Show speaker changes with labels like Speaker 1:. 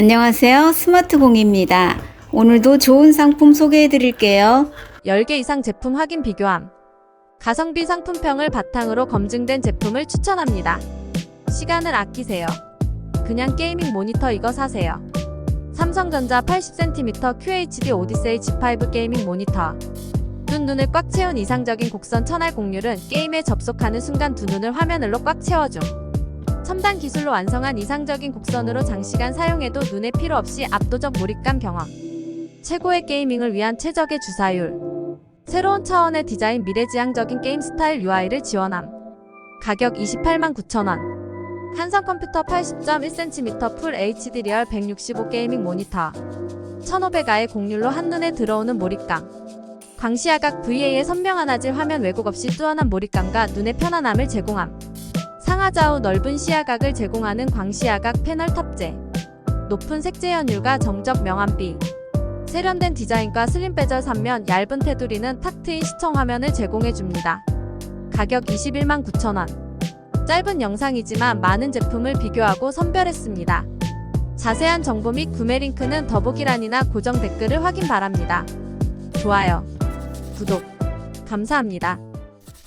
Speaker 1: 안녕하세요. 스마트공입니다. 오늘도 좋은 상품 소개해 드릴게요.
Speaker 2: 10개 이상 제품 확인 비교함. 가성비 상품평을 바탕으로 검증된 제품을 추천합니다. 시간을 아끼세요. 그냥 게이밍 모니터 이거 사세요. 삼성전자 80cm QHD 오디세이 G5 게이밍 모니터. 눈 눈을 꽉 채운 이상적인 곡선 천알 공률은 게임에 접속하는 순간 두 눈을 화면으로 꽉 채워줌. 첨단 기술로 완성한 이상적인 곡선으로 장시간 사용해도 눈에 필요 없이 압도적 몰입감 경험. 최고의 게이밍을 위한 최적의 주사율. 새로운 차원의 디자인 미래지향적인 게임 스타일 UI를 지원함. 가격 28만 9천원. 한성 컴퓨터 80.1cm 풀 HD 리얼 165 게이밍 모니터. 1500아의 곡률로 한눈에 들어오는 몰입감. 광시야각 VA의 선명한 화질 화면 왜곡 없이 뚜어난 몰입감과 눈의 편안함을 제공함. 상하좌우 넓은 시야각을 제공하는 광시야각 패널 탑재. 높은 색재 연율과 정적 명암비. 세련된 디자인과 슬림 베젤 3면 얇은 테두리는 탁 트인 시청 화면을 제공해 줍니다. 가격 21만 9천원. 짧은 영상이지만 많은 제품을 비교하고 선별했습니다. 자세한 정보 및 구매 링크는 더보기란이나 고정 댓글을 확인 바랍니다. 좋아요, 구독, 감사합니다.